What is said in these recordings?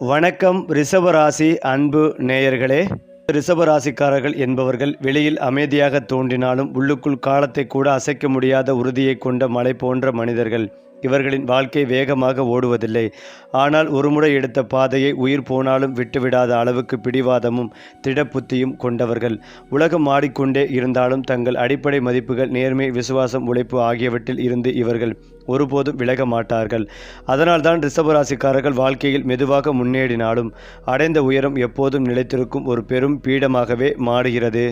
வணக்கம் ரிஷபராசி அன்பு நேயர்களே. ரிஷபராசிக்காரர்கள் என்பவர்கள் வெளியில் அமைதியாக தோன்றினாலும் உள்ளுக்குள் காலத்தை கூட அசைக்க முடியாத உறுதியை கொண்ட மலை போன்ற மனிதர்கள். இவர்களின் வாழ்க்கை வேகமாக ஓடுவதில்லை. ஆனால் ஒருமுறை எடுத்த பாதையை உயிர் போனாலும் விட்டுவிடாத அளவுக்கு பிடிவாதமும் திடப்புத்தியும் கொண்டவர்கள். உலகம் மாறிக்கொண்டே இருந்தாலும் தங்கள் அடிப்படை மதிப்புகள் நேர்மை விசுவாசம் உழைப்பு ஆகியவற்றில் இருந்து இவர்கள் ஒருபோதும் விலக மாட்டார்கள். அதனால்தான் ரிஷபராசிக்காரர்கள் வாழ்க்கையில் மெதுவாக முன்னேறினாலும் அடைந்த உயரம் எப்போதும் நிலைத்திருக்கும் ஒரு பெரும் பீடமாகவே மாறுகிறது.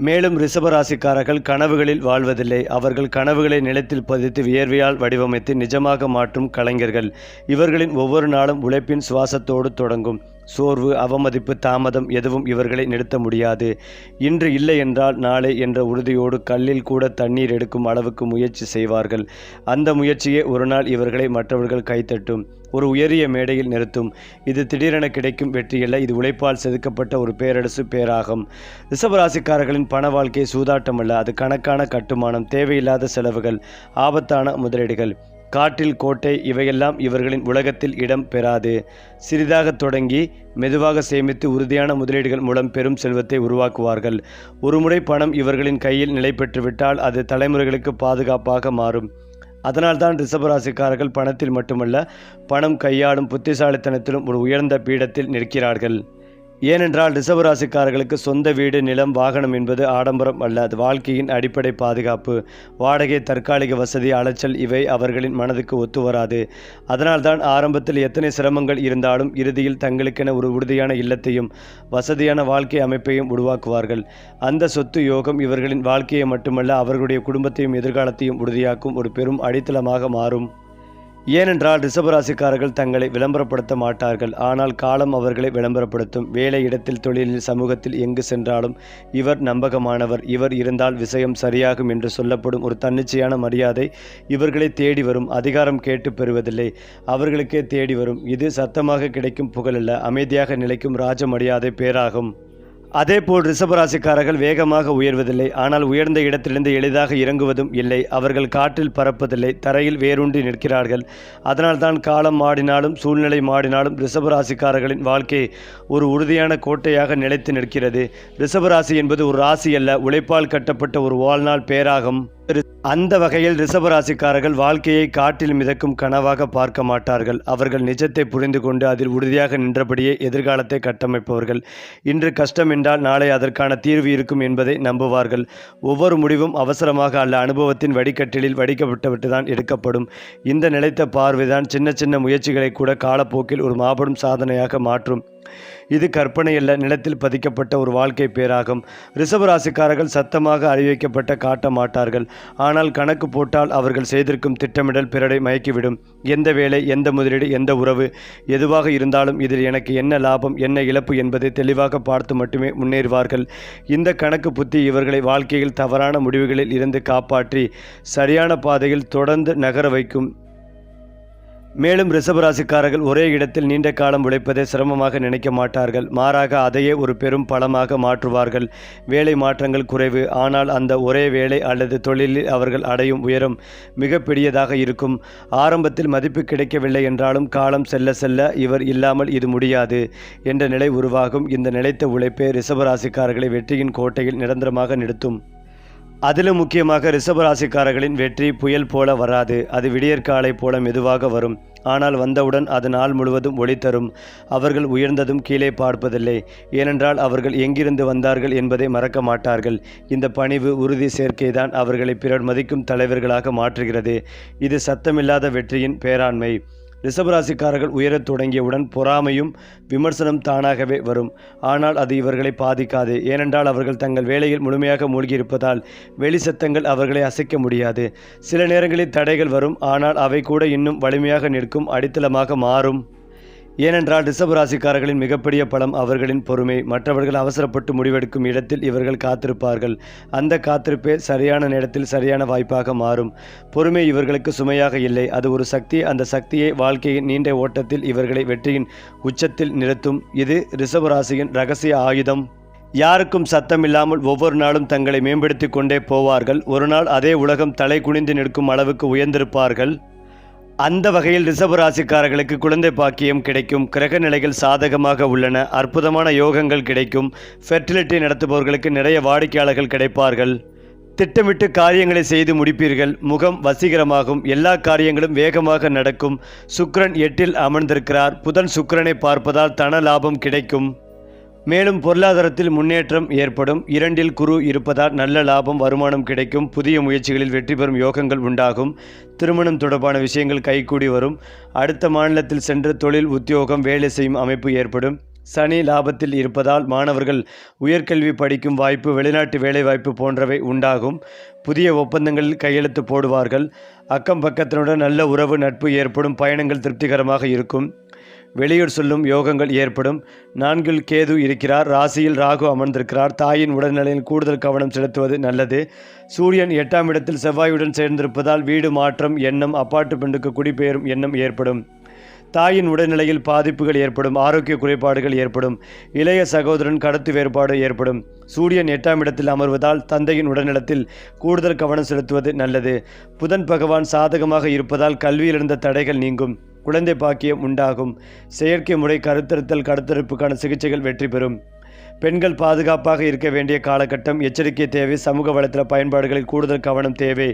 மேலும் ரிஷபராசிக்காரர்கள் கனவுகளில் வாழ்வதில்லை. அவர்கள் கனவுகளை நிலத்தில் பதித்து வியர்வையால் வடிவமைத்து நிஜமாக மாற்றும் கலைஞர்கள். இவர்களின் ஒவ்வொரு நாளும் உழைப்பின் சுவாசத்தோடு தொடங்கும். சோர்வு அவமதிப்பு தாமதம் எதுவும் இவர்களை நிறுத்த முடியாது. இன்று இல்லை என்றால் நாளை என்ற உறுதியோடு கல்லில் கூட தண்ணீர் எடுக்கும் அளவுக்கு முயற்சி செய்வார்கள். அந்த முயற்சியே ஒரு நாள் இவர்களை மற்றவர்கள் கைத்தட்டும். ஒரு உயரிய மேடையில் நிறுத்தும். இது திடீரென கிடைக்கும் வெற்றியல்ல. இது உழைப்பால் செதுக்கப்பட்ட ஒரு பேரரசு பேராகும். ரிஷபராசிக்காரர்களின் பண வாழ்க்கை சூதாட்டம் அல்ல அது கணக்கான கட்டுமானம் தேவையில்லாத செலவுகள் ஆபத்தான முதலீடுகள். காட்டில் கோட்டை இவையெல்லாம் இவர்களின் உலகத்தில் இடம் பெறாது. சிறிதாக தொடங்கி மெதுவாக சேமித்து உறுதியான முதலீடுகள் மூலம் பெரும் செல்வத்தை உருவாக்குவார்கள். ஒருமுறை பணம் இவர்களின் கையில் நிலை பெற்றுவிட்டால் அது தலைமுறைகளுக்கு பாதுகாப்பாக மாறும். அதனால்தான் ரிஷபராசிக்காரர்கள் பணத்தில் மட்டுமல்ல பணம் கையாளும் புத்திசாலித்தனத்திலும் ஒரு உயர்ந்த பீடத்தில் நிற்கிறார்கள். ஏனென்றால் ரிஷபராசிக்காரர்களுக்கு சொந்த வீடு நிலம் வாகனம் என்பது ஆடம்பரம் அல்ல. அது வாழ்க்கையின் அடிப்படை பாதுகாப்பு. வாடகை தற்காலிக வசதி அலைச்சல் இவை அவர்களின் மனதுக்கு ஒத்து வராது. அதனால்தான் ஆரம்பத்தில் எத்தனை சிரமங்கள் இருந்தாலும் இறுதியில் தங்களுக்கென ஒரு உறுதியான இல்லத்தையும் வசதியான வாழ்க்கை அமைப்பையும் உருவாக்குவார்கள். அந்த சொத்து யோகம் இவர்களின் வாழ்க்கையை மட்டுமல்ல அவர்களுடைய குடும்பத்தையும் எதிர்காலத்தையும் உறுதியாக்கும் ஒரு பெரும் அடித்தளமாக மாறும். ஏனென்றால் ரிஷபராசிக்காரர்கள் தங்களை விளம்பரப்படுத்த மாட்டார்கள். ஆனால் காலம் அவர்களை விளம்பரப்படுத்தும். வேலை இடத்தில் தொழிலில் சமூகத்தில் எங்கு சென்றாலும் இவர் நம்பகமானவர். இவர் இருந்தால் விஷயம் சரியாகும் என்று சொல்லப்படும் ஒரு தன்னிச்சையான மரியாதை இவர்களை தேடி வரும். அதிகாரம் கேட்டு பெறுவதில்லை. அவர்களுக்கே தேடி வரும். இது சத்தமாக கிடைக்கும் புகழல்ல. அமைதியாக நிலைக்கும் ராஜ மரியாதை பேராகும். அதேபோல் ரிஷபராசிக்காரர்கள் வேகமாக உயர்வதில்லை. ஆனால் உயர்ந்த இடத்திலிருந்து எளிதாக இறங்குவதும் இல்லை. அவர்கள் காற்றில் பறப்பதில்லை தரையில் வேரூன்றி நிற்கிறார்கள். அதனால்தான் காலம் மாடினாலும் சூழ்நிலை மாடினாலும் ரிஷபராசிக்காரர்களின் வாழ்க்கை ஒரு உறுதியான கோட்டையாக நிலைத்து நிற்கிறது. ரிஷபராசி என்பது ஒரு ராசி அல்ல. உழைப்பால் கட்டப்பட்ட ஒரு வாழ்நாள் பேராகும். அந்த வகையில் ரிஷபராசிக்காரர்கள் வாழ்க்கையை காட்டில் மிதக்கும் கனவாக பார்க்க மாட்டார்கள். அவர்கள் நிஜத்தை புரிந்து கொண்டு அதில் உறுதியாக நின்றபடியே எதிர்காலத்தை கட்டமைப்பவர்கள். இன்று கஷ்டம் என்றால் நாளை அதற்கான தீர்வு இருக்கும் என்பதை நம்புவார்கள். ஒவ்வொரு முடிவும் அவசரமாக அல்ல அனுபவத்தின் வடிகட்டிலில் வடிக்கப்பட்டுவிட்டு தான் எடுக்கப்படும். இந்த நிலைத்த பார்வைதான் சின்ன சின்ன முயற்சிகளை கூட காலப்போக்கில் ஒரு மாபெரும் சாதனையாக மாற்றும். இது கற்பனை அல்ல நிலத்தில் பதிக்கப்பட்ட ஒரு வாழ்க்கை பேராகும். ரிஷபராசிக்காரர்கள் சத்தமாக அறிவிக்கப்பட்ட காட்ட மாட்டார்கள். ஆனால் கணக்கு போட்டால் அவர்கள் செய்திருக்கும் திட்டமிடல் பிறரை மயக்கிவிடும். எந்த வேலை எந்த முதலீடு எந்த உறவு எதுவாக இருந்தாலும் இதில் எனக்கு என்ன லாபம் என்ன இழப்பு என்பதை தெளிவாக பார்த்து மட்டுமே முன்னேறுவார்கள். இந்த கணக்கு புத்தி இவர்களை வாழ்க்கையில் தவறான முடிவுகளில் இருந்து காப்பாற்றி சரியான பாதையில் தொடர்ந்து நகர வைக்கும். மேலும் ரிசபராசிக்காரர்கள் ஒரே இடத்தில் நீண்ட காலம் உழைப்பதை சிரமமாக நினைக்க மாட்டார்கள். மாறாக அதையே ஒரு பெரும் பலமாக மாற்றுவார்கள். வேலை மாற்றங்கள் குறைவு. ஆனால் அந்த ஒரே வேலை அல்லது தொழிலில் அவர்கள் அடையும் உயரம் மிகப்பெரியதாக இருக்கும். ஆரம்பத்தில் மதிப்பு கிடைக்கவில்லை என்றாலும் காலம் செல்ல செல்ல இவர் இல்லாமல் இது முடியாது என்ற நிலை உருவாகும். இந்த நிலைத்த உழைப்பே ரிசபராசிக்காரர்களை வெற்றியின் கோட்டையில் நிரந்தரமாக நிறுத்தும். அதிலும் முக்கியமாக ரிஷபராசிக்காரர்களின் வெற்றி புயல் போல வராது. அது விடியற்காலை போல மெதுவாக வரும். ஆனால் வந்தவுடன் அது நாள் முழுவதும் ஒளி தரும். அவர்கள் உயர்ந்ததும் கீழே பார்ப்பதில்லை. ஏனென்றால் அவர்கள் எங்கிருந்து வந்தார்கள் என்பதை மறக்க மாட்டார்கள். இந்த பணிவு உறுதி சேர்க்கைதான் அவர்களை பிறர் மதிக்கும் தலைவர்களாக மாற்றுகிறது. இது சத்தமில்லாத வெற்றியின் பேராண்மை. ரிஷபராசிக்காரர்கள் உயரத் தொடங்கியவுடன் பொறாமையும் விமர்சனம் தானாகவே வரும். ஆனால் அது இவர்களை பாதிக்காது. ஏனென்றால் அவர்கள் தங்கள் வேலையில் முழுமையாக மூழ்கியிருப்பதால் வெளி சத்தங்கள் அவர்களை அசைக்க முடியாது. சில நேரங்களில் தடைகள் வரும். ஆனால் அவை கூட இன்னும் வலிமையாக நிற்கும் அடித்தளமாக மாறும். ஏனென்றால் ரிஷபராசிக்காரர்களின் மிகப்பெரிய பலம் அவர்களின் பொறுமை. மற்றவர்கள் அவசரப்பட்டு முடிவெடுக்கும் இடத்தில் இவர்கள் காத்திருப்பார்கள். அந்த காத்திருப்பே சரியான நேரத்தில் சரியான வாய்ப்பாக மாறும். பொறுமை இவர்களுக்கு சுமையாக இல்லை. அது ஒரு சக்தி. அந்த சக்தியை வாழ்க்கையின் நீண்ட ஓட்டத்தில் இவர்களை வெற்றியின் உச்சத்தில் நிறுத்தும். இது ரிஷபராசியின் ரகசிய ஆயுதம். யாருக்கும் சத்தமில்லாமல் ஒவ்வொரு நாளும் தங்களை மேம்படுத்தி கொண்டே போவார்கள். ஒரு நாள் அதே உலகம் தலை குனிந்து நிற்கும் அளவுக்கு உயர்ந்திருப்பார்கள். அந்த வகையில் ரிசர்வ் ராசிக்காரர்களுக்கு குழந்தை பாக்கியம் கிடைக்கும். கிரக நிலைகள் சாதகமாக உள்ளன. அற்புதமான யோகங்கள் கிடைக்கும். ஃபெர்டிலிட்டி நடத்துபவர்களுக்கு நிறைய வாடிக்கையாளர்கள் கிடைப்பார்கள். திட்டமிட்டு காரியங்களை செய்து முடிப்பீர்கள். முகம் வசீகரமாகும். எல்லா காரியங்களும் வேகமாக நடக்கும். சுக்ரன் எட்டில் அமர்ந்திருக்கிறார். புதன் சுக்ரனை பார்ப்பதால் தன லாபம் கிடைக்கும். மேலும் பொருளாதாரத்தில் முன்னேற்றம் ஏற்படும். இரண்டில் குரு இருப்பதால் நல்ல லாபம் வருமானம் கிடைக்கும். புதிய முயற்சிகளில் வெற்றி பெறும் யோகங்கள் உண்டாகும். திருமணம் தொடர்பான விஷயங்கள் கைகூடி வரும். அடுத்த மாநிலத்தில் சென்று தொழில் உத்தியோகம் வேலை செய்யும் அமைப்பு ஏற்படும். சனி லாபத்தில் இருப்பதால் மாணவர்கள் உயர்கல்வி படிக்கும் வாய்ப்பு வெளிநாட்டு வேலைவாய்ப்பு போன்றவை உண்டாகும். புதிய ஒப்பந்தங்களில் கையெழுத்து போடுவார்கள். அக்கம் பக்கத்தினுடன் நல்ல உறவு நட்பு ஏற்படும். பயணங்கள் திருப்திகரமாக இருக்கும். வெளியூர் சொல்லும் யோகங்கள் ஏற்படும். நான்கில் கேது இருக்கிறார். ராசியில் ராகு அமர்ந்திருக்கிறார். தாயின் உடல்நிலையில் கூடுதல் கவனம் செலுத்துவது நல்லது. சூரியன் எட்டாம் இடத்தில் செவ்வாயுடன் சேர்ந்திருப்பதால் வீடு மாற்றம் எண்ணம் அப்பார்ட்மெண்ட்டுக்கு குடிபெயரும் எண்ணம் ஏற்படும். தாயின் உடல்நிலையில் பாதிப்புகள் ஏற்படும். ஆரோக்கிய குறைபாடுகள் ஏற்படும். இளைய சகோதரன் கடத்து வேறுபாடு ஏற்படும். சூரியன் எட்டாம் இடத்தில் அமர்வதால் தந்தையின் உடல்நலத்தில் கூடுதல் கவனம் செலுத்துவது நல்லது. புதன் பகவான் சாதகமாக இருப்பதால் கல்வியில் இருந்த தடைகள் நீங்கும். குழந்தை பாக்கியம் உண்டாகும். செயற்கை முறை கருத்தறுத்தல் கடத்தெடுப்புக்கான சிகிச்சைகள் வெற்றி பெறும். பெண்கள் பாதுகாப்பாக இருக்க வேண்டிய காலகட்டம் எச்சரிக்கை தேவை சமூக வலைத்தள பயன்பாடுகளில் கூடுதல் கவனம் தேவை.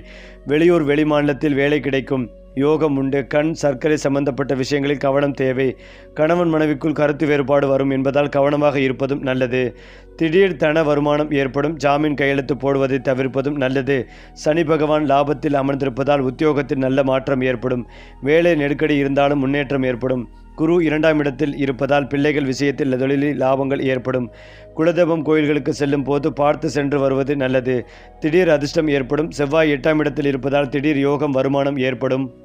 வெளியூர் வெளிமாநிலத்தில் வேலை கிடைக்கும். யோகம் உண்டு. கண் சர்க்கரை சம்பந்தப்பட்ட விஷயங்களில் கவனம் தேவை. கணவன் மனைவிக்குள் கருத்து வேறுபாடு வரும் என்பதால் கவனமாக இருப்பதும் நல்லது. திடீர் தன வருமானம் ஏற்படும். ஜாமீன் கையெழுத்து போடுவதை தவிர்ப்பதும் நல்லது. சனி பகவான் லாபத்தில் அமர்ந்திருப்பதால் உத்தியோகத்தில் நல்ல மாற்றம் ஏற்படும். வேலை நெருக்கடி இருந்தாலும் முன்னேற்றம் ஏற்படும். குரு இரண்டாம் இடத்தில் இருப்பதால் பிள்ளைகள் விஷயத்தில் தொழிலில் லாபங்கள் ஏற்படும். குலதெய்வம் கோயில்களுக்கு செல்லும் போது பார்த்து சென்று வருவது நல்லது. திடீர் அதிர்ஷ்டம் ஏற்படும். செவ்வாய் எட்டாம் இடத்தில் இருப்பதால் திடீர் யோகம் வருமானம் ஏற்படும்.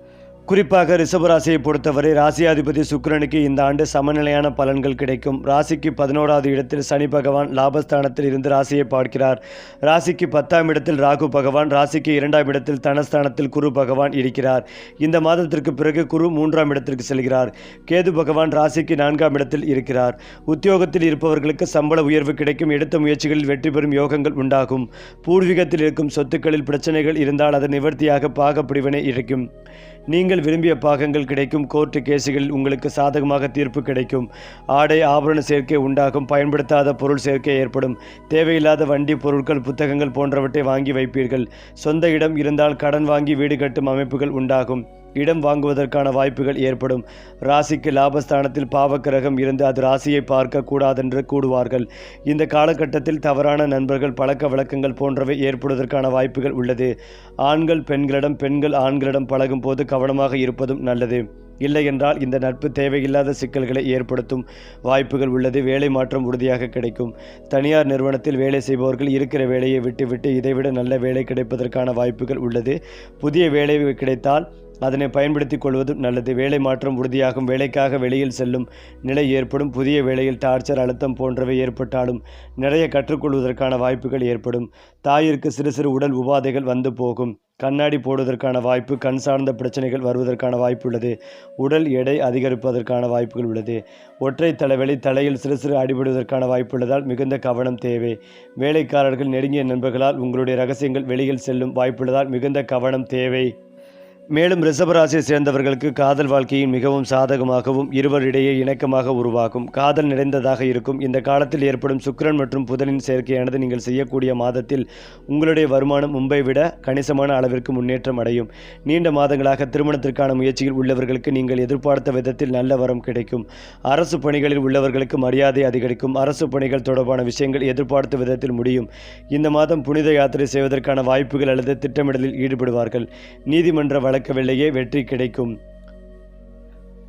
குறிப்பாக ரிஷபராசியை பொறுத்தவரை ராசியாதிபதி சுக்கிரனுக்கு இந்த ஆண்டு சமநிலையான பலன்கள் கிடைக்கும். ராசிக்கு பதினோராவது இடத்தில் சனி பகவான் லாபஸ்தானத்தில் இருந்து ராசியை பார்க்கிறார். ராசிக்கு பத்தாம் இடத்தில் ராகு பகவான் ராசிக்கு இரண்டாம் இடத்தில் தனஸ்தானத்தில் குரு பகவான் இருக்கிறார். இந்த மாதத்திற்கு பிறகு குரு மூன்றாம் இடத்திற்கு செல்கிறார். கேது பகவான் ராசிக்கு நான்காம் இடத்தில் இருக்கிறார். உத்தியோகத்தில் இருப்பவர்களுக்கு சம்பள உயர்வு கிடைக்கும். எடுத்த முயற்சிகளில் வெற்றி பெறும் யோகங்கள் உண்டாகும். பூர்வீகத்தில் இருக்கும் சொத்துக்களில் பிரச்சனைகள் இருந்தால் அது நிவர்த்தியாக பாகப்பிடிவினை இருக்கும் நீங்கள் விரும்பிய பாகங்கள் கிடைக்கும் கோர்ட்டு கேசுகளில் உங்களுக்கு சாதகமாக தீர்ப்பு கிடைக்கும். ஆடை ஆபரண சேர்க்கை உண்டாகும் பயன்படுத்தாத பொருள் சேர்க்கை ஏற்படும். தேவையில்லாத வண்டி பொருட்கள் புத்தகங்கள் போன்றவற்றை வாங்கி வைப்பீர்கள். சொந்த இடம் இருந்தால் கடன் வாங்கி வீடு கட்டும் அமைப்புகள் உண்டாகும். இடம் வாங்குவதற்கான வாய்ப்புகள் ஏற்படும். ராசிக்கு லாபஸ்தானத்தில் பாவக்கிரகம் இருந்து அது ராசியை பார்க்க கூடாதென்று கூடுவார்கள் இந்த காலகட்டத்தில் தவறான நண்பர்கள் பழக்க வழக்கங்கள் போன்றவை ஏற்படுவதற்கான வாய்ப்புகள் உள்ளது. ஆண்கள் பெண்களிடம் பெண்கள் ஆண்களிடம் பழகும் போது கவனமாக இருப்பதும் நல்லது. இல்லை என்றால் இந்த நட்பு தேவையில்லாத சிக்கல்களை ஏற்படுத்தும் வாய்ப்புகள் உள்ளது. வேலை மாற்றம் உறுதியாக கிடைக்கும். தனியார் நிறுவனத்தில் வேலை செய்பவர்கள் இருக்கிற வேலையை விட்டுவிட்டு இதைவிட நல்ல வேலை கிடைப்பதற்கான வாய்ப்புகள் உள்ளது. புதிய வேலை கிடைத்தால் அதனை பயன்படுத்திக் கொள்வதும் நல்லது. வேலை மாற்றம் உறுதியாகும். வேலைக்காக வெளியில் செல்லும் நிலை ஏற்படும். புதிய வேலையில் டார்ச்சர் அழுத்தம் போன்றவை ஏற்பட்டாலும் நிறைய கற்றுக்கொள்வதற்கான வாய்ப்புகள் ஏற்படும். தாயிற்கு சிறு சிறு உடல் உபாதைகள் வந்து போகும். கண்ணாடி போடுவதற்கான வாய்ப்பு கண் சார்ந்த பிரச்சனைகள் வருவதற்கான வாய்ப்பு உள்ளது. உடல் எடை அதிகரிப்பதற்கான வாய்ப்புகள் உள்ளது. ஒற்றை தலைவலி தலையில் சிறு சிறு அடிபடுவதற்கான வாய்ப்பு உள்ளதால் மிகுந்த கவனம் தேவை. வேலைக்காரர்கள் நெருங்கிய நண்பர்களால் உங்களுடைய ரகசியங்கள் வெளியில் செல்லும் வாய்ப்புள்ளதால் மிகுந்த கவனம் தேவை. மேலும் ரிஷபராசியை சேர்ந்தவர்களுக்கு காதல் வாழ்க்கையின் மிகவும் சாதகமாகவும் இருவரிடையே இணக்கமாக உருவாகும். காதல் நிறைந்ததாக இருக்கும். இந்த காலத்தில் ஏற்படும் சுக்கரன் மற்றும் புதனின் சேர்க்கையானது நீங்கள் செய்யக்கூடிய மாதத்தில் உங்களுடைய வருமானம் மும்பை விட கணிசமான அளவிற்கு முன்னேற்றம் அடையும். நீண்ட மாதங்களாக திருமணத்திற்கான முயற்சியில் உள்ளவர்களுக்கு நீங்கள் எதிர்பார்த்த விதத்தில் நல்ல வரம் கிடைக்கும். அரசு பணிகளில் உள்ளவர்களுக்கு மரியாதை அதிகரிக்கும். அரசு பணிகள் தொடர்பான விஷயங்கள் எதிர்பார்த்த விதத்தில் முடியும். இந்த மாதம் புனித யாத்திரை செய்வதற்கான வாய்ப்புகள் அல்லது திட்டமிடலில் ஈடுபடுவார்கள். நீதிமன்ற வழக்கு நடக்கவில்லையே வெற்றி கிடைக்கும்.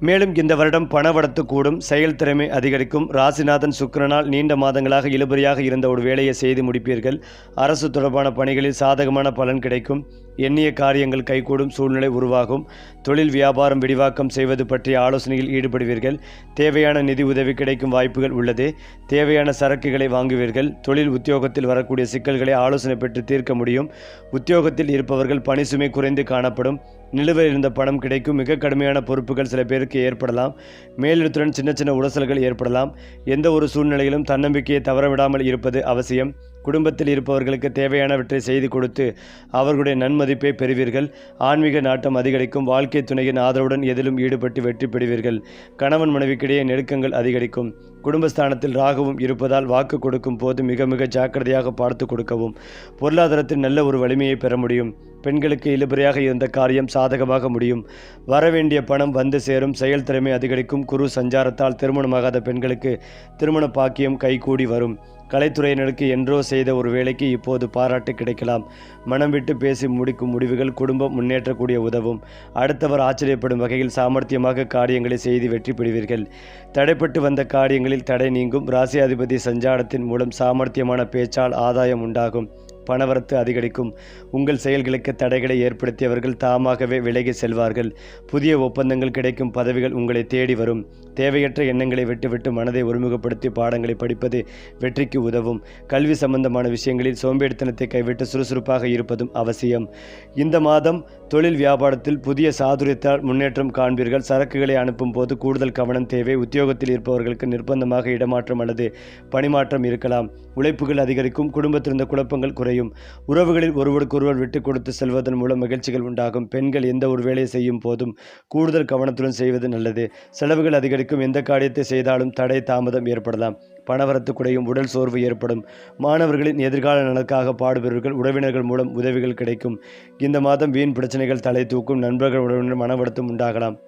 மேலும் இந்த வருடம் பணவடத்து கூடும் செயல் திறமை அதிகரிக்கும். ராசிநாதன் சுக்கிரனால் நீண்ட மாதங்களாக இழுபறியாக இருந்த ஒரு வேலையை செய்து முடிப்பீர்கள். அரசு தொடர்பான பணிகளில் சாதகமான பலன் கிடைக்கும். எண்ணிய காரியங்கள் கைகூடும் சூழ்நிலை உருவாகும். தொழில் வியாபாரம் விரிவாக்கம் செய்வது பற்றிய ஆலோசனையில் ஈடுபடுவீர்கள். தேவையான நிதி உதவி கிடைக்கும் வாய்ப்புகள் உள்ளது. தேவையான சரக்குகளை வாங்குவீர்கள். தொழில் உத்தியோகத்தில் வரக்கூடிய சிக்கல்களை ஆலோசனை பெற்று தீர்க்க முடியும். உத்தியோகத்தில் இருப்பவர்கள் பணி சுமை குறைந்து காணப்படும். நிலுவையில் இருந்த பணம் கிடைக்கும். மிக கடுமையான பொறுப்புகள் சில பேருக்கு ஏற்படலாம். மேலிடத்துடன் சின்ன சின்ன உடசல்கள் ஏற்படலாம். எந்த ஒரு சூழ்நிலையிலும் தன்னம்பிக்கையை தவறவிடாமல் இருப்பது அவசியம். குடும்பத்தில் இருப்பவர்களுக்கு தேவையானவற்றை செய்து கொடுத்து அவர்களுடைய நன்மதிப்பை பெறுவீர்கள். ஆன்மீக நாட்டம் அதிகரிக்கும். வாழ்க்கை துணையின் ஆதரவுடன் எதிலும் ஈடுபட்டு வெற்றி பெறுவீர்கள். கணவன் மனைவிக்கிடையே நெருக்கங்கள் அதிகரிக்கும். குடும்பஸ்தானத்தில் ராகவும் இருப்பதால் வாக்கு கொடுக்கும் போது மிக மிக ஜாக்கிரதையாக பார்த்து கொடுக்கவும் பொருளாதாரத்தில் நல்ல ஒரு வலிமையை பெற முடியும். பெண்களுக்கு இழுபறையாக இருந்த காரியம் சாதகமாக முடியும். வரவேண்டிய பணம் வந்து சேரும். செயல் திறமை அதிகரிக்கும். குரு சஞ்சாரத்தால் திருமணமாகாத பெண்களுக்கு திருமண பாக்கியம் கைகூடி வரும். கலைத்துறையினருக்கு என்றோ செய்த ஒரு வேலைக்கு இப்போது பாராட்டு கிடைக்கலாம். மனம் விட்டு பேசி முடிக்கும் முடிவுகள் குடும்பம் முன்னேற்றக்கூடிய உதவும். அடுத்தவர் ஆச்சரியப்படும் வகையில் சாமர்த்தியமாக காரியங்களை செய்து வெற்றி பெறுவீர்கள். தடைப்பட்டு வந்த காரியங்களில் தடை நீங்கும். ராசியாதிபதி சஞ்சாரத்தின் மூலம் சாமர்த்தியமான பேச்சால் ஆதாயம் உண்டாகும். பணவரத்து அதிகரிக்கும். உங்கள் செயல்களுக்கு தடைகளை ஏற்படுத்தியவர்கள் தாமாகவே விலகி செல்வார்கள். புதிய ஒப்பந்தங்கள் கிடைக்கும் பதவிகள் உங்களை தேடி வரும். தேவையற்ற எண்ணங்களை விட்டுவிட்டு மனதை ஒருமுகப்படுத்தி பாடங்களை படிப்பது வெற்றிக்கு உதவும். கல்வி சம்பந்தமான விஷயங்களில் சோம்பேறித்தனத்தை கைவிட்டு சுறுசுறுப்பாக இருப்பதும் அவசியம். இந்த மாதம் தொழில் வியாபாரத்தில் புதிய சாதுரியத்தால் முன்னேற்றம் காண்பீர்கள். சரக்குகளை அனுப்பும் போது கூடுதல் கவனம் தேவை. உத்தியோகத்தில் இருப்பவர்களுக்கு நிர்பந்தமாக இடமாற்றம் அல்லது பணிமாற்றம் இருக்கலாம். உழைப்புகள் அதிகரிக்கும் குடும்பத்திலிருந்த குழப்பங்கள் குறையும். உறவுகளில் ஒருவருக்கொருவர் விட்டு கொடுத்து செல்வதன் மூலம் மகிழ்ச்சிகள் உண்டாகும். பெண்கள் எந்த ஒரு வேலையை செய்யும் போதும் கூடுதல் கவனத்துடன் செய்வது நல்லது. செலவுகள் அதிகரிக்கும். எந்த காரியத்தை செய்தாலும் தடை தாமதம் ஏற்படலாம். பணவரத்து குறையும் உடல் சோர்வு ஏற்படும். மாணவர்களின் எதிர்கால நலக்காக பாடுபவர்கள் உறவினர்கள் மூலம் உதவிகள் கிடைக்கும். இந்த மாதம் வீண் பிரச்சனைகள் தலை தூக்கும் நண்பர்கள் உறவினர் மனவருத்தம் உண்டாகலாம்.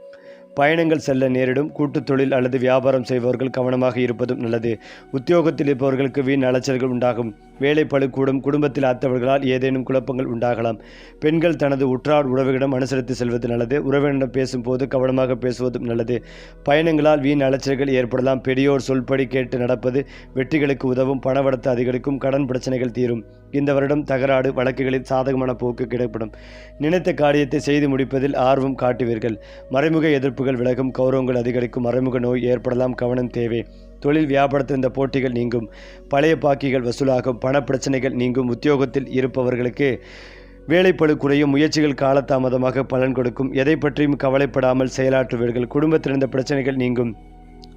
பயணங்கள் செல்ல நேரிடும். கூட்டுத் தொழில் அல்லது வியாபாரம் செய்பவர்கள் கவனமாக இருப்பதும் நல்லது. உத்தியோகத்தில் இருப்பவர்களுக்கு வீண் அலைச்சல்கள் உண்டாகும். வேலை பழுக்கூடும் குடும்பத்தில் அத்தவர்களால் ஏதேனும் குழப்பங்கள் உண்டாகலாம். பெண்கள் தனது உற்றார் உறவுகளிடம் அனுசரித்து செல்வது நல்லது. உறவினரிடம் பேசும்போது கவனமாக பேசுவதும் நல்லது. பயணங்களால் வீண் அலைச்சல்கள் ஏற்படலாம். பெரியோர் சொல்படி கேட்டு நடப்பது வெற்றிகளுக்கு உதவும். பணவரத்து அதிகரிக்கும். கடன் பிரச்சனைகள் தீரும். இந்த வருடம் தகராறு வழக்குகளில் சாதகமான போக்கு கிடைப்படும். நினைத்த காரியத்தை செய்து முடிப்பதில் ஆர்வம் காட்டுவீர்கள். மறைமுக எதிர்ப்புகள் விலகும். கௌரவங்கள் அதிகரிக்கும். மறைமுக நோய் ஏற்படலாம். கவனம் தேவை. தொழில் வியாபாரத்தில் இந்த போட்டிகள் நீங்கும். பழைய பாக்கிகள் வசூலாகும். பண பிரச்சனைகள் நீங்கும். உத்தியோகத்தில் இருப்பவர்களுக்கு வேலைப்பழு குறையும். முயற்சிகள் காலதாமதமாக பலன் கொடுக்கும். எதை பற்றியும் கவலைப்படாமல் செயலாற்றுவீர்கள். குடும்பத்திலிருந்த பிரச்சனைகள் நீங்கும்.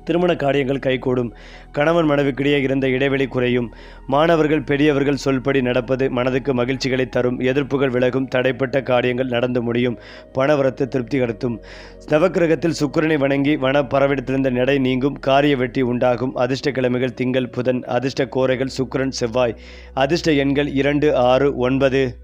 திருமண காரியங்கள் கைகூடும். கணவன் மனைவிக்கிடையே இருந்த இடைவெளி குறையும். மாணவர்கள் பெரியவர்கள் சொல்படி நடப்பது மனதுக்கு மகிழ்ச்சிகளை தரும். எதிர்ப்புகள் விலகும். தடைப்பட்ட காரியங்கள் நடந்து முடியும். பணவரத்து திருப்தி கடத்தும் நவக்கிரகத்தில் சுக்கிரனை வணங்கி வன பரவிடத்திலிருந்த நடை நீங்கும். காரிய வெட்டி உண்டாகும். அதிர்ஷ்ட கிழமைகள் திங்கள் புதன். அதிர்ஷ்ட கோரைகள் சுக்கிரன் செவ்வாய். அதிர்ஷ்ட எண்கள் இரண்டு ஆறு ஒன்பது.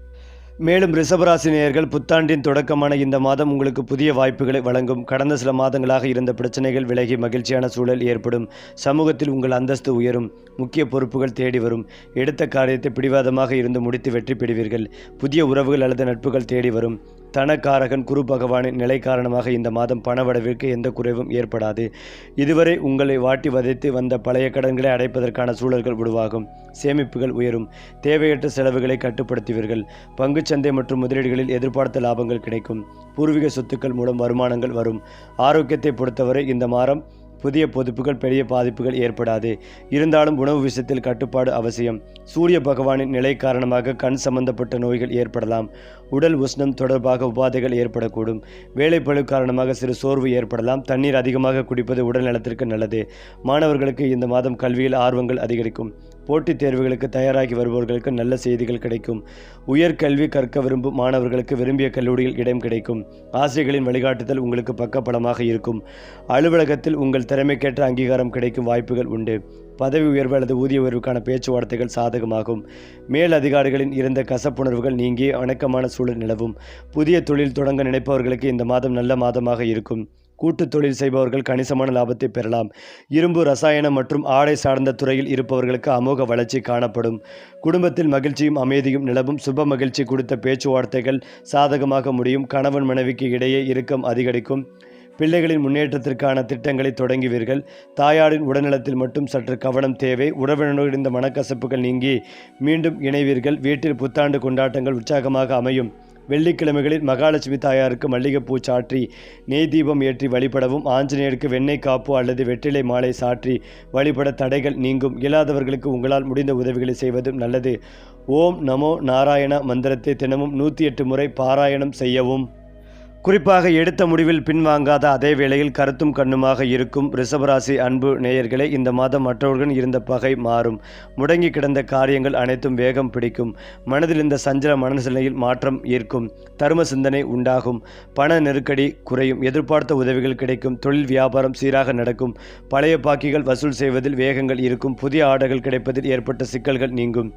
மேலும் ரிஷபராசினியர்கள் புத்தாண்டின் தொடக்கமான இந்த மாதம் உங்களுக்கு புதிய வாய்ப்புகளை வழங்கும். கடந்த சில மாதங்களாக இருந்த பிரச்சனைகள் விலகி மகிழ்ச்சியான சூழல் ஏற்படும். சமூகத்தில் உங்கள் அந்தஸ்து உயரும். முக்கிய பொறுப்புகள் தேடி வரும். எடுத்த காரியத்தை பிடிவாதமாக இருந்து முடித்து வெற்றி பெறுவீர்கள். புதிய உறவுகள் அல்லது நட்புகள் தேடி வரும். தனக்காரகன் குரு பகவானின் நிலை காரணமாக இந்த மாதம் பணவடவிற்கு எந்த குறைவும் ஏற்படாது. இதுவரை உங்களை வாட்டி வதைத்து வந்த பழைய கடன்களை அடைப்பதற்கான சூழல்கள் உருவாகும். சேமிப்புகள் உயரும். தேவையற்ற செலவுகளை கட்டுப்படுத்துவீர்கள். பங்குச்சந்தை மற்றும் முதலீடுகளில் எதிர்பார்த்த லாபங்கள் கிடைக்கும். பூர்வீக சொத்துக்கள் மூலம் வருமானங்கள் வரும். ஆரோக்கியத்தை பொறுத்தவரை இந்த மாதம் புதிய பொதுப்புகள் பெரிய பாதிப்புகள் ஏற்படாது. இருந்தாலும் உணவு விஷயத்தில் கட்டுப்பாடு அவசியம். சூரிய பகவானின் நிலை காரணமாக கண் சம்பந்தப்பட்ட நோய்கள் ஏற்படலாம். உடல் உஷ்ணம் தொடர்பாக உபாதைகள் ஏற்படக்கூடும். வேலைப்பளு காரணமாக சிறு சோர்வு ஏற்படலாம். தண்ணீர் அதிகமாக குடிப்பது உடல் நலத்திற்கு நல்லது. மாணவர்களுக்கு இந்த மாதம் கல்வியில் ஆர்வங்கள் அதிகரிக்கும். போட்டித் தேர்வுகளுக்கு தயாராகி வருபவர்களுக்கு நல்ல செய்திகள் கிடைக்கும். உயர்கல்வி கற்க விரும்பும் மாணவர்களுக்கு விரும்பிய கல்லூரியில் இடம் கிடைக்கும். ஆசிரியர்களின் வழிகாட்டுதல் உங்களுக்கு பக்கபலமாக இருக்கும். அலுவலகத்தில் உங்கள் திறமைக்கேற்ற அங்கீகாரம் கிடைக்கும் வாய்ப்புகள் உண்டு. பதவி உயர்வு அல்லது ஊதிய உயர்வுக்கான பேச்சுவார்த்தைகள் சாதகமாகும். மேல் அதிகாரிகளின் இருந்த கசப்புணர்வுகள் நீங்கி அணக்கமான சூழல் நிலவும். புதிய தொழில் தொடங்க நினைப்பவர்களுக்கு இந்த மாதம் நல்ல மாதமாக இருக்கும். கூட்டுத் தொழில் செய்பவர்கள் கணிசமான லாபத்தை பெறலாம். இரும்பு ரசாயனம் மற்றும் ஆடை சார்ந்த துறையில் இருப்பவர்களுக்கு அமோக வளர்ச்சி காணப்படும். குடும்பத்தில் மகிழ்ச்சியும் அமைதியும் நிலவும் சுப மகிழ்ச்சி கொடுத்த பேச்சுவார்த்தைகள் சாதகமாக முடியும். கணவன் மனைவிக்கு இடையே இறுக்கம் அதிகரிக்கும். பிள்ளைகளின் முன்னேற்றத்திற்கான திட்டங்களை தொடங்குவீர்கள். தாயாரின் உடல்நலத்தில் மட்டும் சற்று கவனம் தேவை. உறவினருடன் இந்த மனக்கசப்புகள் நீங்கி மீண்டும் இணைவீர்கள். வீட்டில் புத்தாண்டு கொண்டாட்டங்கள் உற்சாகமாக அமையும். வெள்ளிக்கிழமைகளில் மகாலட்சுமி தாயாருக்கு மல்லிகைப்பூ சாற்றி நெய் தீபம் ஏற்றி வழிபடவும் ஆஞ்சநேயருக்கு வெண்ணெய் காப்பு அல்லது வெற்றிலை மாலை சாற்றி வழிபட தடைகள் நீங்கும். இயலாதவர்களுக்கு உங்களால் முடிந்த உதவிகளை செய்வதும் நல்லது. ஓம் நமோ நாராயண மந்திரத்தை தினமும் நூற்றி எட்டு முறை பாராயணம் செய்யவும். குறிப்பாக எடுத்த முடிவில் பின்வாங்காத அதே வேளையில் கருத்தும் கண்ணுமாக இருக்கும் ரிஷபராசி அன்பு நேயர்களே இந்த மாதம் மற்றவர்களுடன் இருந்த பகை மாறும். முடங்கி கிடந்த காரியங்கள் அனைத்தும் வேகம் பிடிக்கும். மனதில் இந்த சஞ்சல மனநிலையில் மாற்றம் ஈர்க்கும். தரும சிந்தனை உண்டாகும். பண நெருக்கடி குறையும். எதிர்பார்த்த உதவிகள் கிடைக்கும். தொழில் வியாபாரம் சீராக நடக்கும். பழைய பாக்கிகள் வசூல் செய்வதில் வேகங்கள் இருக்கும். புதிய ஆர்டர்கள் கிடைப்பதில் ஏற்பட்ட சிக்கல்கள் நீங்கும்.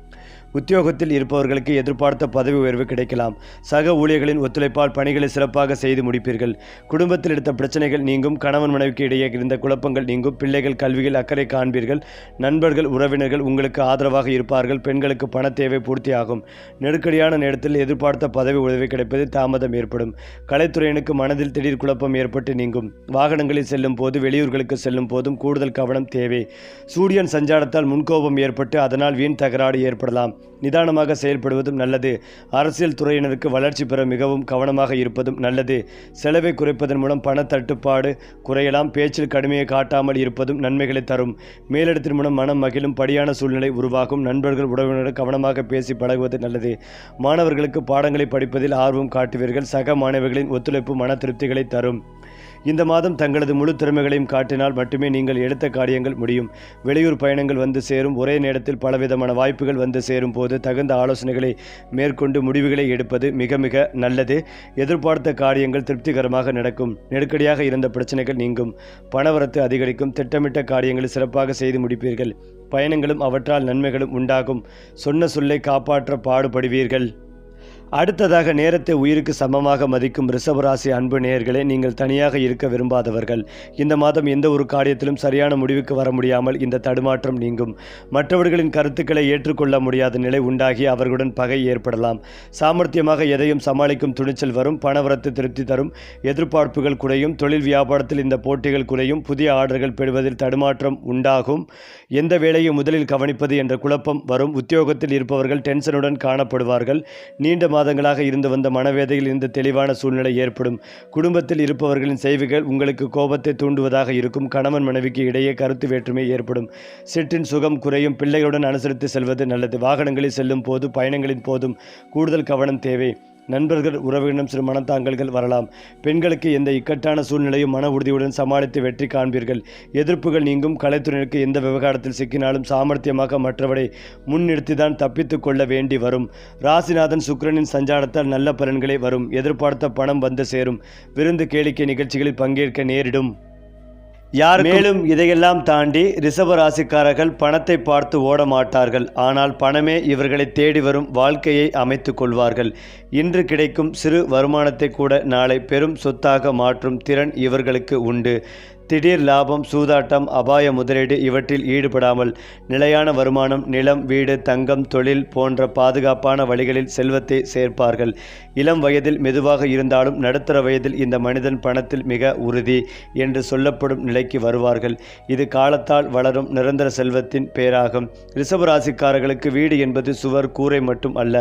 உத்தியோகத்தில் இருப்பவர்களுக்கு எதிர்பார்த்த பதவி உயர்வு கிடைக்கலாம். சக ஊழியர்களின் ஒத்துழைப்பால் பணிகளை சிறப்பாக செய்து முடிப்பீர்கள். குடும்பத்தில் எடுத்த பிரச்சனைகள் நீங்கும் கணவன் மனைவிக்கு இடையே இருந்த குழப்பங்கள் நீங்கும் பிள்ளைகள் கல்வியில் அக்கறை காண்பீர்கள் நண்பர்கள் உறவினர்கள் உங்களுக்கு ஆதரவாக இருப்பார்கள் பெண்களுக்கு பண தேவை பூர்த்தியாகும். நெருக்கடியான நேரத்தில் எதிர்பார்த்த பதவி உதவி கிடைப்பது தாமதம் ஏற்படும். கலைத்துறையினுக்கு மனதில் திடீர் குழப்பம் ஏற்பட்டு நீங்கும். வாகனங்களில் செல்லும் போது வெளியூர்களுக்கு செல்லும் போதும் கூடுதல் கவனம் தேவை. சூரியன் சஞ்சாரத்தால் முன்கோபம் ஏற்பட்டு அதனால் வீண் தகராறு ஏற்படலாம். நிதானமாக செயல்படுவதும் நல்லது. அரசியல் துறையினருக்கு வளர்ச்சி பெற மிகவும் கவனமாக இருப்பதும் நல்லது. செலவை குறைப்பதன் மூலம் பண தட்டுப்பாடு குறையலாம். பேச்சில் கடுமையை காட்டாமல் இருப்பதும் நன்மைகளை தரும். மேலிடத்தின் மூலம் மனம் மகிழும் படியான சூழ்நிலை உருவாகும். நண்பர்கள் உறவினர்கள் கவனமாக பேசி பழகுவது நல்லது. மாணவர்களுக்கு பாடங்களை படிப்பதில் ஆர்வம் காட்டுவீர்கள். சக மாணவர்களின் ஒத்துழைப்பு மன திருப்திகளை தரும். இந்த மாதம் தங்களது முழு திறமைகளையும் காட்டினால் மட்டுமே நீங்கள் எடுத்த காரியங்கள் முடியும். வெளியூர் பயணங்கள் வந்து சேரும். ஒரே நேரத்தில் பலவிதமான வாய்ப்புகள் வந்து சேரும் போது தகுந்த ஆலோசனைகளை மேற்கொண்டு முடிவுகளை எடுப்பது மிக மிக நல்லது. எதிர்பார்த்த காரியங்கள் திருப்திகரமாக நடக்கும். நெருக்கடியாக இருந்த பிரச்சனைகள் நீங்கும். பணவரத்து அதிகரிக்கும். திட்டமிட்ட காரியங்களை சிறப்பாக செய்து முடிப்பீர்கள். பயணங்களும் அவற்றால் நன்மைகளும் உண்டாகும். சொன்ன சொல்லை காப்பாற்ற பாடுபடுவீர்கள். அடுத்ததாக நேரத்தை உயிருக்கு சமமாக மதிக்கும் ரிஷபராசி அன்பு நேயர்களே நீங்கள் தனியாக இருக்க விரும்பாதவர்கள். இந்த மாதம் எந்த ஒரு காரியத்திலும் சரியான முடிவுக்கு வர முடியாமல் இந்த தடுமாற்றம் நீங்கும். மற்றவர்களின் கருத்துக்களை ஏற்றுக்கொள்ள முடியாத நிலை உண்டாகி அவர்களுடன் பகை ஏற்படலாம். சாமர்த்தியமாக எதையும் சமாளிக்கும் துணிச்சல் வரும் பணவரத்து திருப்தி தரும் எதிர்பார்ப்புகள் குறையும் தொழில் வியாபாரத்தில் இந்த போட்டிகள் குறையும் புதிய ஆர்டர்கள் பெறுவதில் தடுமாற்றம் உண்டாகும். எந்த வேலையை முதலில் கவனிப்பது என்ற குழப்பம் வரும். உத்தியோகத்தில் இருப்பவர்கள் டென்ஷனுடன் காணப்படுவார்கள். நீண்ட மாதங்களாக இருந்து வந்த மனவேதையில் இருந்து தெளிவான சூழ்நிலை ஏற்படும். குடும்பத்தில் இருப்பவர்களின் செய்விகள் உங்களுக்கு கோபத்தை தூண்டுவதாக இருக்கும். கணவன் மனைவிக்கு இடையே கருத்து வேற்றுமை ஏற்படும். சிற்றின் சுகம் குறையும். பிள்ளைகளுடன் அனுசரித்து செல்வது நல்லது. வாகனங்களில் செல்லும் போது பயணங்களின் போதும். கூடுதல் கவனம் தேவை. நண்பர்கள் உறவினம் சிறு மனத்தாங்கல்கள் வரலாம். பெண்களுக்கு எந்த இக்கட்டான சூழ்நிலையும் மன உறுதியுடன் சமாளித்து வெற்றி காண்பீர்கள். எதிர்ப்புகள் நீங்கும். கலைத்துறையினருக்கு எந்த விவகாரத்தில் சிக்கினாலும் சாமர்த்தியமாக மற்றவரை முன்னிறுத்திதான் தப்பித்து கொள்ள வேண்டி வரும். ராசிநாதன் சுக்கிரனின் சஞ்சாரத்தால் நல்ல பலன்களே வரும். எதிர்பார்த்த பணம் வந்து சேரும். விருந்து கேளிக்கை நிகழ்ச்சிகளில் பங்கேற்க நேரிடும். யார் மேலும் இதையெல்லாம் தாண்டி ரிசர்வ ராசிக்காரர்கள் பணத்தை பார்த்து ஓட மாட்டார்கள். ஆனால் பணமே இவர்களை தேடி வரும் வாழ்க்கையை அமைத்துக் கொள்வார்கள். இன்று கிடைக்கும் சிறு வருமானத்தை கூட நாளை பெரும் சொத்தாக மாற்றும் திறன் இவர்களுக்கு உண்டு. திடீர் லாபம் சூதாட்டம் அபாய முதலீடு இவற்றில் ஈடுபடாமல் நிலையான வருமானம் நிலம் வீடு தங்கம் தொழில் போன்ற பாதுகாப்பான வழிகளில் செல்வத்தை சேர்ப்பார்கள். இளம் வயதில் மெதுவாக இருந்தாலும் நடுத்தர வயதில் இந்த மனிதன் பணத்தில் மிக உறுதி என்று சொல்லப்படும் நிலைக்கு வருவார்கள். இது காலத்தால் வளரும் நிரந்தர செல்வத்தின் பேராகும். ரிஷபராசிக்காரர்களுக்கு வீடு என்பது சுவர் கூரை மட்டும் அல்ல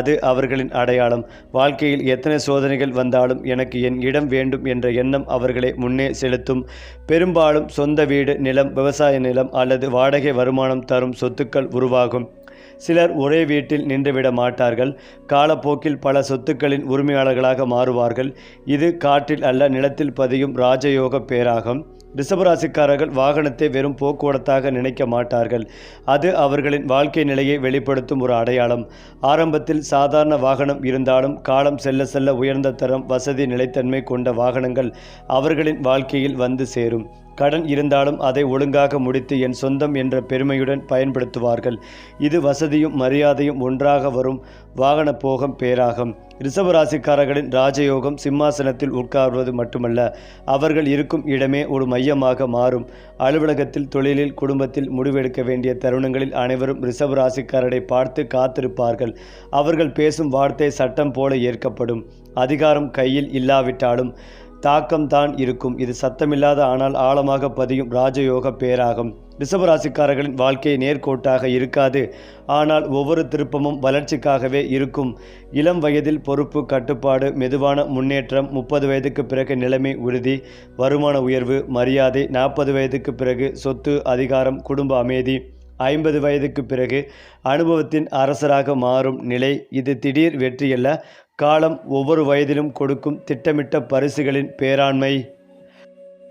அது அவர்களின் அடையாளம். வாழ்க்கையில் எத்தனை சோதனைகள் வந்தாலும் எனக்கு என் இடம் வேண்டும் என்ற எண்ணம் அவர்களை முன்னே செலுத்தும் பெரும்பாலும் சொந்த வீடு நிலம் விவசாய நிலம் அல்லது வாடகை வருமானம் தரும் சொத்துக்கள் உருவாகும். சிலர் ஒரே வீட்டில் நின்றுவிட மாட்டார்கள். காலப்போக்கில் பல சொத்துக்களின் உரிமையாளர்களாக மாறுவார்கள். இது காற்றில் அல்ல நிலத்தில் பதியும் ராஜயோக பேராகும். ரிஷபராசிக்காரர்கள் வாகனத்தை வெறும் போக்குவரத்தாக நினைக்க மாட்டார்கள். அது அவர்களின் வாழ்க்கை நிலையை வெளிப்படுத்தும் ஒரு அடையாளம். ஆரம்பத்தில் சாதாரண வாகனம் இருந்தாலும் காலம் செல்ல செல்ல உயர்ந்த தரம் வசதி நிலைத்தன்மை கொண்ட வாகனங்கள் அவர்களின் வாழ்க்கையில் வந்து சேரும். கடன் இருந்தாலும் அதை ஒழுங்காக முடித்து என் சொந்தம் என்ற பெருமையுடன் பயன்படுத்துவார்கள். இது வசதியும் மரியாதையும் ஒன்றாக வரும் வாகன போகம் பேராகும். ரிஷபராசிக்காரர்களின் ராஜயோகம் சிம்மாசனத்தில் உட்கார்வது மட்டுமல்ல அவர்கள் இருக்கும் இடமே ஒரு மையமாக மாறும். அலுவலகத்தில் தொழிலில் குடும்பத்தில் முடிவெடுக்க வேண்டிய தருணங்களில் அனைவரும் ரிஷபராசிக்காரரை பார்த்து காத்திருப்பார்கள். அவர்கள் பேசும் வார்த்தை சட்டம் போல ஏற்கப்படும். அதிகாரம் கையில் இல்லாவிட்டாலும் தாக்கம்தான் இருக்கும். இது சத்தமில்லாத ஆனால் ஆழமாக பதியும் ராஜயோக பேராகும். ரிஷபராசிக்காரர்களின் வாழ்க்கை நேர்கோட்டாக இருக்காது. ஆனால் ஒவ்வொரு திருப்பமும் வளர்ச்சிக்காகவே இருக்கும். இளம் வயதில் பொறுப்பு கட்டுப்பாடு மெதுவான முன்னேற்றம் முப்பது வயதுக்கு பிறகு நிலைமை உறுதி வருமான உயர்வு மரியாதை நாற்பது வயதுக்கு பிறகு சொத்து அதிகாரம் குடும்ப அமைதி ஐம்பது வயதுக்கு பிறகு அனுபவத்தின் அரசராக மாறும் நிலை. இது திடீர் வெற்றியல்ல. காலம் ஒவ்வொரு வயதிலும் கொடுக்கும் திட்டமிட்ட பரிசுகளின் பேராண்மை.